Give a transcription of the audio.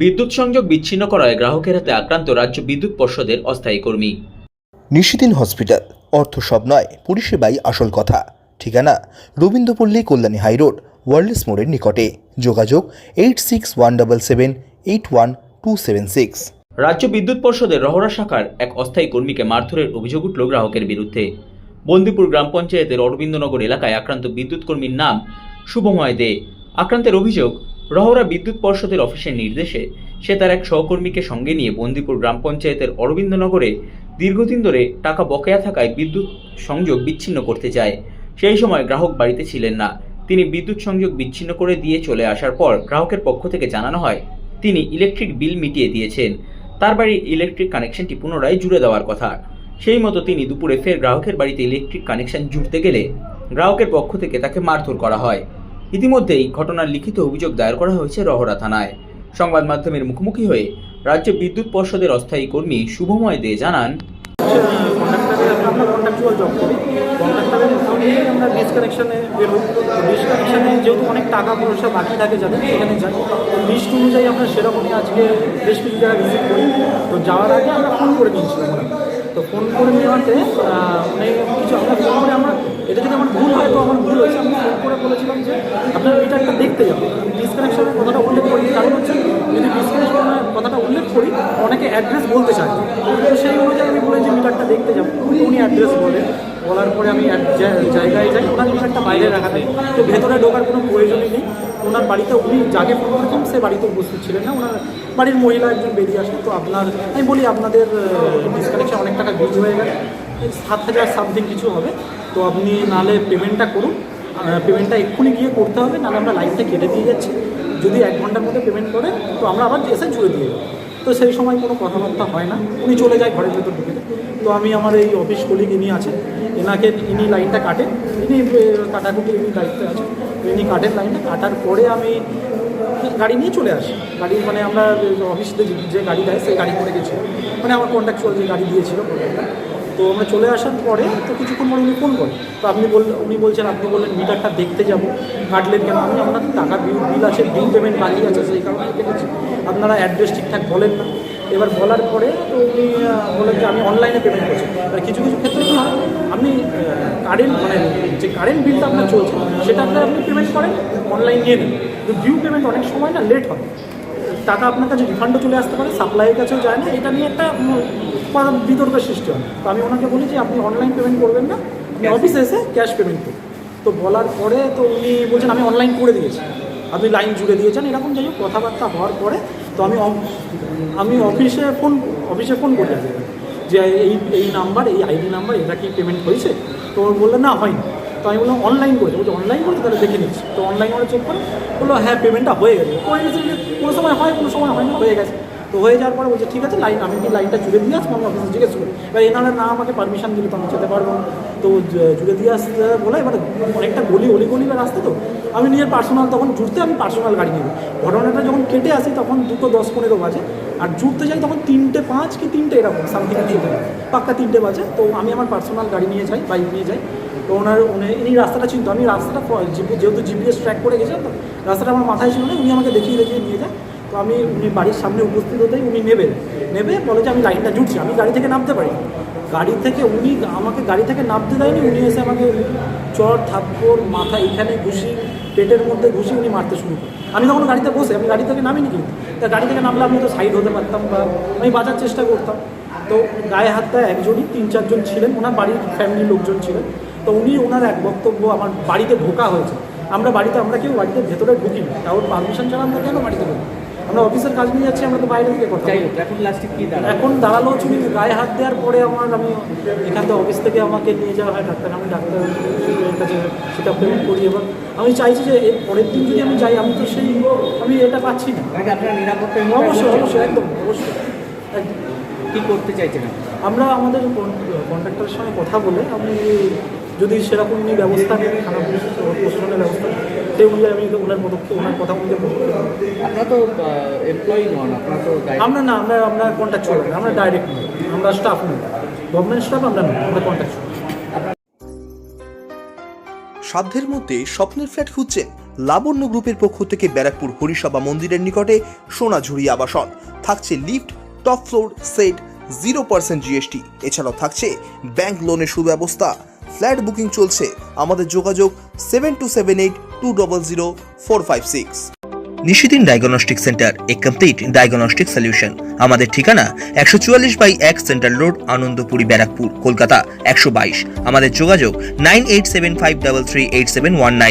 বিদ্যুৎ সংযোগ বিচ্ছিন্ন করায় গ্রাহকের হাতে আক্রান্ত রাজ্য বিদ্যুৎ পর্ষদের অস্থায়ী কর্মী। নিশিদিন হসপিটাল অর্থ সব নয় পরিষেবাই আসল কথা। ঠিকানা রবীন্দ্রপল্লী কল্যাণী হাইরোড ওয়ার্ল্ডস মোড়ের নিকটে। যোগাযোগ eight six one double seven eight one two seven six. রাজ্য বিদ্যুৎ পর্ষদের রহরা শাখার এক অস্থায়ী কর্মীকে মারধরের অভিযোগ উঠল গ্রাহকের বিরুদ্ধে। বন্দিপুর গ্রাম পঞ্চায়েতের অরবিন্দনগর এলাকায় আক্রান্ত বিদ্যুৎ কর্মীর নাম শুভময় দে। আক্রান্তের অভিযোগ রহরা বিদ্যুৎ পর্ষদের অফিসের নির্দেশে সে তার এক সহকর্মীকে সঙ্গে নিয়ে বন্দিপুর গ্রাম পঞ্চায়েতের অরবিন্দনগরে দীর্ঘদিন ধরে টাকা বকেয়া থাকায় বিদ্যুৎ সংযোগ বিচ্ছিন্ন করতে চায়। সেই সময় গ্রাহক বাড়িতে ছিলেন না। তিনি বিদ্যুৎ সংযোগ বিচ্ছিন্ন করে দিয়ে চলে আসার পর গ্রাহকের পক্ষ থেকে জানানো হয়, তিনি ইলেকট্রিক বিল মিটিয়ে দিয়েছেন। তার বাড়ির ইলেকট্রিক কানেকশনটি পুনরায় জুড়ে দেওয়ার কথা। সেই মতো তিনি দুপুরে ফের গ্রাহকের বাড়িতে ইলেকট্রিক কানেকশন জুড়তে গেলে গ্রাহকের পক্ষ থেকে তাকে মারধর করা হয়। ইতিমধ্যেই ঘটনার লিখিত অভিযোগ দায়ের করা হয়েছে রহরা থানায়। সংবাদ মাধ্যমের মুখোমুখি হয়ে রাজ্য বিদ্যুৎ পর্ষদের অস্থায়ী কর্মী শুভময় দে জানান, আমরা যেহেতু অনেক টাকা পয়সা বাকি থাকে সেখানে লিস্ট অনুযায়ী আমরা আজকে তো যাওয়ার আগে আমরা ফোন করে নিয়েছিলাম তো ফোন করে নেওয়াতে অনেক কিছু আমরা ফোন করে আমরা এটা যদি আমার ভুল হয়, তো আমার ভুল হয়েছে, আমি করে বলেছিলাম যে আপনার একটা দেখতে যাব ডিসকানেকশনের কথাটা উল্লেখ করি কারণ হচ্ছে যদি ডিসকানেকশনের কথাটা উল্লেখ করি, অনেকে অ্যাড্রেস বলতে চায়। তো সেই অনুযায়ী আমি বলে যে মিটারটা দেখতে যাব উনি অ্যাড্রেস বলেন। বলার পরে আমি জায়গায় যাই। ওনার মিটারটা বাইরে রাখা নেই। তো ভেতরে ঢোকার কোনো প্রয়োজনই নেই। ওনার বাড়িতে উনি যাকে ফোন করেছেন, সে বাড়িতে উপস্থিত ছিলেন না। ওনার বাড়ির মহিলা একজন বেরিয়ে আসেন। তো আপনার, আমি বলি আপনাদের ডিসকানেকশন অনেক টাকা বিল হয়ে গেছে। সাত হাজার সামথিং কিছু হবে। তো আপনি নাহলে পেমেন্টটা করুন। পেমেন্টটা এক্ষুনি গিয়ে করতে হবে, নাহলে আমরা লাইনটা কেটে দিয়ে যাচ্ছি। যদি এক ঘণ্টার মধ্যে পেমেন্ট করেন তো আমরা আবার এসে জুড়ে দিয়ে যাব। তো সেই সময় কোনো কথাবার্তা হয় না। উনি চলে যায় ঘরের ভেতর ঢুকে। তো আমি আমার এই অফিস কলিগ ইনি আছেন। এনাকে ইনি লাইনটা কাটেন। ইনি কাটাকুটি ইনি আছেন। তো ইনি কাটেন লাইনটা কাটার পরে আমি গাড়ি নিয়ে চলে আসি। গাড়ি মানে আমরা অফিস যে গাড়ি দেয়, সেই গাড়ি করে গেছি। মানে আমার কন্ট্যাক্টুয়াল যে গাড়ি দিয়েছিল। কন্ট্রাক্টর তো আমরা চলে আসার পরে তো কিছুক্ষণ পরে উনি ফোন করেন। তো আপনি বল, উনি বলছেন, আপনি বললেন মিটারটা দেখতে যাব। কাটলেন কেন? আমি আপনার টাকা বিল বিল আছে বিল পেমেন্ট বাকি আছে, সেই কারণে আপনারা অ্যাড্রেস ঠিকঠাক বলেন না। এবার বলার পরে তো উনি বলেন যে, আমি অনলাইনে পেমেন্ট করছি। এবার কিছু কিছু ক্ষেত্রে কী হয়? আপনি কারেন্ট মানে যে কারেন্ট বিলটা আপনার চলছে সেটা আপনার আপনি পেমেন্ট করেন অনলাইন নিয়ে নেন। কিন্তু ডিউ পেমেন্ট অনেক সময় না লেট হবে টাকা আপনার কাছে রিফান্ডও চলে আসতে পারে সাপ্লাইয়ের কাছেও যায় না এটা নিয়ে একটা বিতর্কের সৃষ্টি হয়। তো আমি ওনাকে বলি যে আপনি অনলাইন পেমেন্ট করবেন না আপনি অফিসে এসে ক্যাশ পেমেন্ট করুন। তো বলার পরে তো উনি বলছেন আমি অনলাইন করে দিয়েছি। আপনি লাইন জুড়ে দিয়েছেন। এরকম যাই হোক কথাবার্তা হওয়ার পরে তো আমি আমি অফিসে ফোন অফিসে ফোন করে যে এই এই নাম্বার এই আইডি নাম্বার এটা কি পেমেন্ট হয়েছে? তো বলল না হয়নি। তো আমি বললাম অনলাইন করেছে। বলছি অনলাইন করেছে? তাহলে দেখে নিচ্ছি। তো অনলাইন করে চেক করে বলল হ্যাঁ পেমেন্টটা হয়ে গেছে। হয়ে গেছে কোনো সময় হয়, কোনো সময় হয় না, হয়ে গেছে। তো হয়ে যাওয়ার পরে বলছে, ঠিক আছে লাইন আমি কি লাইনটা জুড়ে দিয়ে আসব? আমি অফিসে জিজ্ঞেস করি। এবার এনারা না আমাকে পারমিশন দিলে, তো আমি যেতে পারব না। তো জুড়ে দিয়ে আসতে বলে, এবার অনেকটা গলি অলি গলি রাস্তা তো, আমি নিজের পার্সোনাল তখন জুড়তে আমি পার্সোনাল গাড়ি নেব। ঘটনাটা যখন কেটে আসি, তখন দুটো দশ পনেরো বাজে। আর জুড়তে যাই তখন তিনটে পাঁচ কি তিনটে এরকম সামথিং জুড়তে পাক্কা তিনটে বাজে। তো আমি আমার পার্সোনাল গাড়ি নিয়ে যাই বাইক নিয়ে যাই। তো ওনার, উনি, ইনি রাস্তাটা চিনতো। আমি রাস্তাটা যেহেতু জিপিএস ট্র্যাক করে গেছিলাম, তো রাস্তাটা আমার মাথায় ছিল না, উনি আমাকে দেখিয়ে দেখিয়ে নিয়ে যায়। তো আমি, উনি বাড়ির সামনে উপস্থিত হতেই উনি নেবেন নেবে, বলে যে আমি লাইনটা জুটছি, আমি গাড়ি থেকে নামতে পারি। গাড়ি থেকে উনি আমাকে গাড়ি থেকে নামতে দেয়নি, উনি এসে আমাকে চর, থাপ্পড়, মাথা এখানে ঘুষি, পেটের মধ্যে ঘুষি উনি মারতে শুরু করেন আমি তখন গাড়িতে বসে, আমি গাড়ি থেকে নামিনি কিন্তু। তা গাড়ি থেকে নামলে আমি তো সাইড হতে পারতাম বা আমি বাঁচার চেষ্টা করতাম। তো গায়ে হাত দেয় একজনই, তিন, চারজন ছিলেন, ওনার বাড়ির ফ্যামিলির লোকজন ছিলেন। তো উনি ওনার এক বক্তব্য আমার বাড়িতে ঢোকা হয়েছে। আমরা বাড়িতে আমরা কেউ বাড়িতে ভেতরে ঢুকি না কারোর পারমিশন ছাড়া আমরা কেন বাড়িতে ঢুকি আমরা অফিসের কাজ নিয়ে যাচ্ছি আমরা তো বাইরে থেকে করতে এখন লাস্টে কি এখন দাঁড়াল উনি গায়ে হাত দেওয়ার পরে আমার আমি এখান থেকে অফিস থেকে আমাকে নিয়ে যাওয়া হয় ডাক্তার আমি ডাক্তারের কাছে সেটা পেমেন্ট করি এবং আমি চাইছি যে এর পরের দিন যদি আমি যাই আমি তো সেই আমি এটা পাচ্ছি না। নিরাপত্তা অবশ্যই অবশ্যই একদম অবশ্যই একদম। কি করতে চাইছেন? আমরা আমাদের কন্ট্রাক্টরের সঙ্গে কথা বলে আমি যদি সেরকম উনি ব্যবস্থা নেন থানা পুলিশ প্রশাসনের ব্যবস্থা সেই অনুযায়ী আমি ওনার পদক্ষেপ ওনার কথা অনুযায়ী আপনারা তো এমপ্লয়ি নন আপনারা তো আমরা না আমরা আমরা কন্ট্যাক্ট চলে আমরা ডাইরেক্ট নই আমরা স্টাফ নই। গভর্নমেন্ট স্টাফ আমরা নই আমরা কন্ট্যাক্ট সাধ্যের মধ্যে স্বপ্নের ফ্ল্যাট খুঁজছেন লাবণ্য গ্রুপের পক্ষ থেকে ব্যারাকপুর হরিসভা মন্দিরের নিকটে সোনাঝুরি আবাসন। থাকছে lift top floor set zero percent GST এছাড়াও থাকছে ব্যাংক লোনের সুব্যবস্থা। ফ্ল্যাট বুকিং চলছে। আমাদের যোগাযোগ seven two seven eight two double zero four five six Nishidin diagnostic centre a complete diagnostic solution. আমাদের ঠিকানা একশো চুয়াল্লিশ বাই এক সেন্ট্রাল রোড, আনন্দপুরি, ব্যারাকপুর, কলকাতা, একশো বাইশ। আমাদের যোগাযোগ nine eight seven five double three eight seven one nine.